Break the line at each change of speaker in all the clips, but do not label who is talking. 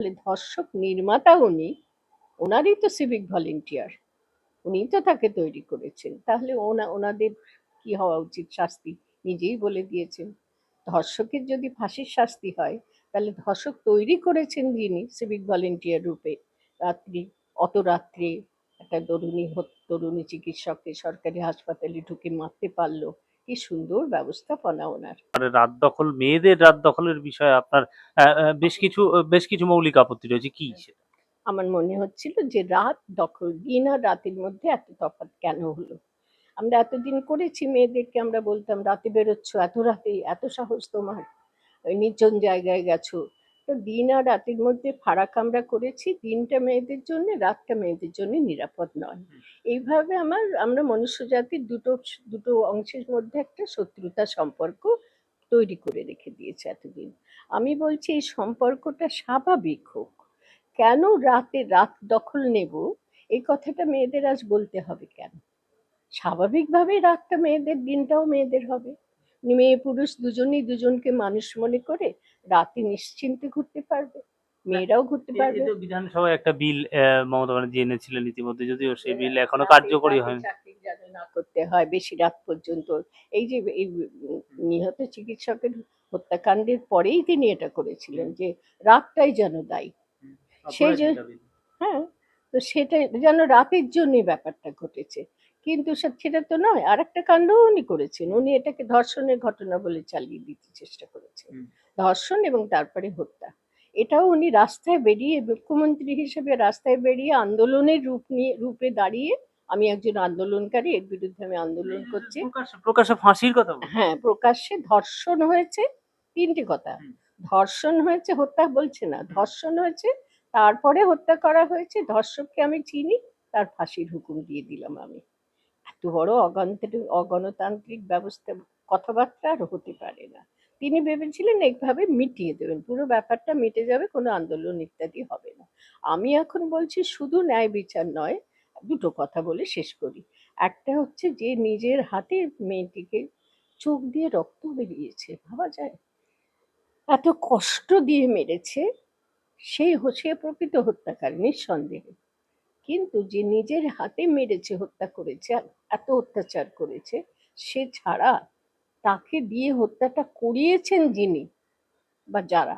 তাহলে ধর্ষক, নির্মাতা উনি, ওনারই তো সিভিক ভলেন্টিয়ার উনিই তো তাকে তৈরি করেছেন। তাহলে ওনা, ওনাদের কি হওয়া উচিত শাস্তি? নিজেই বলে দিয়েছেন। ধর্ষকের যদি ফাঁসির শাস্তি হয়, তাহলে ধর্ষক তৈরি করেছেন যিনি সিভিক ভলেন্টিয়ার রূপে। রাত্রি, অত রাত্রে একটা তরুণী তরুণী চিকিৎসককে সরকারি হাসপাতালে ঢুকে মারতে পারল। কি সুন্দর ব্যবস্থাপনা ওনার।
রাত দখল মেয়েদের রাত দখলের বিষয়ে আপনার বেশ কিছু বেশ কিছু মৌলিক আপত্তি রয়েছে। কি সেটা?
আমার মনে হচ্ছিল যে রাত দখল দিন আর রাতের মধ্যে এত তফাৎ কেন হলো? আমরা এতদিন করেছি মেয়েদেরকে আমরা বলতাম রাতে বেরোচ্ছ এত রাতে এত সাহস তোমার। ওই নির্জন জায়গায় গেছো তো দিন আর রাতের মধ্যে ফারাক আমরা করেছি। দিনটা মেয়েদের জন্য রাতটা মেয়েদের জন্য নিরাপদ নয়। এইভাবে আমার আমরা মনুষ্য জাতির দুটো দুটো অংশের মধ্যে একটা শত্রুতা সম্পর্ক তৈরি করে রেখে দিয়েছে এতদিন। আমি বলছি এই সম্পর্কটা স্বাভাবিক হোক। কেন রাতে রাত দখল নেব? এই কথাটা মেয়েদের আজ বলতে হবে কেন? স্বাভাবিকভাবে রাতটা মেয়েদের দিনটাও মেয়েদের হবে। মেয়ে পুরুষ দুজনেই দুজনকে মানুষ মনে করে রাতে নিশ্চিন্তে ঘুরতে পারবে মেয়েরাও ঘুরতে পারবে।
বিধানসভায় একটা বিল মমতা ব্যানার্জি এনেছিলেন ইতিমধ্যে যদিও সেই বিল
এখনও
কার্যকরী হয়নি।
না করতে হয় বেশি রাত পর্যন্ত। এই যে এই নিহত চিকিৎসকের হত্যাকাণ্ডের পরেই তিনি এটা করেছিলেন যে রাতটাই যেন দায়ী। সেই যে- হ্যাঁ তো সেটা যেন রাতের জন্য ব্যাপারটা ঘটেছে। কিন্তু সেটা তো নয় আর একটা কাণ্ডও উনি করেছেন। উনি এটাকে ধর্ষণের ঘটনা বলে চালিয়ে দিতে চেষ্টা করেছেন। ধর্ষণ এবং তারপরে হত্যা। এটাও উনি রাস্তায় বেরিয়ে মুখ্যমন্ত্রী হিসেবে রাস্তায় বেরিয়ে আন্দোলনের রূপ নিয়ে রূপে দাঁড়িয়ে আমি একজন আন্দোলনকারী এর বিরুদ্ধে আমি আন্দোলন করছি।
প্রকাশ্যে ফাঁসির কথা
হ্যাঁ প্রকাশ্যে ধর্ষণ হয়েছে তিনটি কথা। ধর্ষণ হয়েছে হত্যা বলছে না। ধর্ষণ হয়েছে তারপরে হত্যা করা হয়েছে ধর্ষককে আমি চিনি তার ফাঁসির হুকুম দিয়ে দিলাম আমি। এত বড় অগণতান্ত্রিক অগণতান্ত্রিক ব্যবস্থা কথাবার্তা আর হতে পারে না। তিনি ভেবেছিলেন এইভাবে মিটিয়ে দেবেন। পুরো ব্যাপারটা মিটে যাবে, কোনো আন্দোলন ইত্যাদি হবে না। আমি এখন বলছি শুধু ন্যায় বিচার নয়, দুটো কথা বলে শেষ করি। একটা হচ্ছে যে নিজের হাতে মেয়েটিকে চোখ দিয়ে রক্ত বেরিয়েছে, ভাবা যায়? এত কষ্ট দিয়ে মেরেছে সেই সে প্রকৃত হত্যাকারী নিঃসন্দেহে। কিন্তু যে নিজের হাতে মেরেছে, হত্যা করেছে, এত অত্যাচার করেছে, সে ছাড়া তাকে দিয়ে হত্যাটা করিয়েছেন যিনি বা যারা,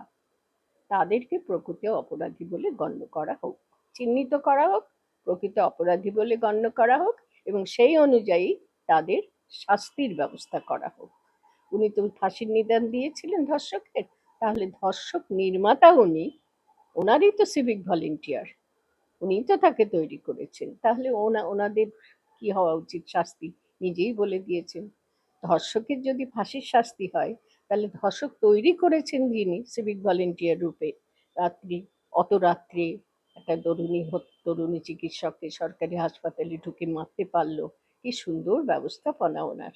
তাদেরকে প্রকৃত অপরাধী বলে গণ্য করা হোক, চিহ্নিত করা হোক, প্রকৃত অপরাধী বলে গণ্য করা হোক এবং সেই অনুযায়ী তাদের শাস্তির ব্যবস্থা করা হোক। উনি তো ফাঁসির নিদান দিয়েছিলেন ধর্ষকের তাহলে ধর্ষক নির্মাতা উনি, ওনারই তো সিভিক ভলেন্টিয়ার উনি তো তাকে তৈরি করেছেন। তাহলে ওনা, ওনাদের কি হওয়া উচিত শাস্তি? নিজেই বলে দিয়েছেন। ধর্ষকের যদি ফাঁসির শাস্তি হয়, তাহলে ধর্ষক তৈরি করেছেন যিনি সিভিক ভলেন্টিয়ার রূপে। রাত্রি, অত রাত্রে একটা তরুণী তরুণী চিকিৎসককে সরকারি হাসপাতালে ঢুকে মারতে পারল। কি সুন্দর ব্যবস্থাপনা ওনার।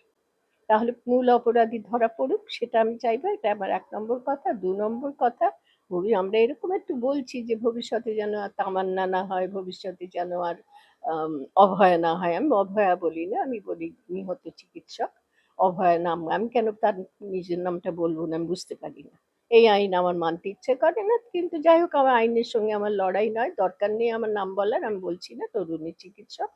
তাহলে মূল অপরাধী ধরা পড়ুক, সেটা আমি চাইব, এটা আমার এক নম্বর কথা। দু নম্বর কথা, ভবি, আমরা এরকম একটু বলছি যে ভবিষ্যতে যেন আর তামান্না না হয়, ভবিষ্যতে যেন আর অভয়া না হয়। আমি অভয়া বলি না, আমি বলি নিহত চিকিৎসক। অভয়া, নাম, আমি কেন তার নিজের নামটা বলব না? আমি বুঝতে পারি না। এই আইন আমার মানতে ইচ্ছে করে না, কিন্তু যাই হোক, আমার আইনের সঙ্গে আমার লড়াই নয়। দরকার নেই আমার নাম বলার, আমি বলছি না, তরুণী চিকিৎসক।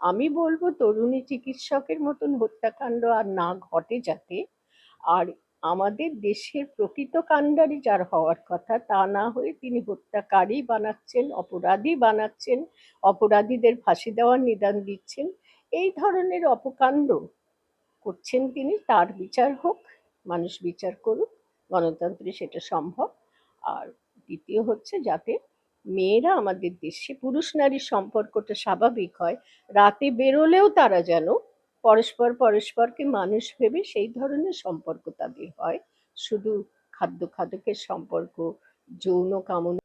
আমি বলব, তরুণী চিকিৎসকের মতন হত্যাকাণ্ড আর না ঘটে যাতে, আর আমাদের দেশের প্রকৃত কাণ্ডারি যার হওয়ার কথা, তা না হয়ে তিনি হত্যাকারী বানাচ্ছেন, অপরাধী বানাচ্ছেন, অপরাধীদের ফাঁসি দেওয়ার নিদান দিচ্ছেন। এই ধরনের অপকাণ্ড করছেন তিনি, তার বিচার হোক, মানুষ বিচার করুক, গণতন্ত্রে সেটা সম্ভব। আর দ্বিতীয় হচ্ছে যাতে মেয়েরা আমাদের দেশে, পুরুষ নারীর সম্পর্কটা স্বাভাবিক হয়, রাতে বেরোলেও তারা যেন পরস্পর পরস্পরকে মানুষ ভেবে সেই ধরনের সম্পর্ক তাদের হয়। শুধু খাদ্য খাদকের সম্পর্ক, যৌন কামনা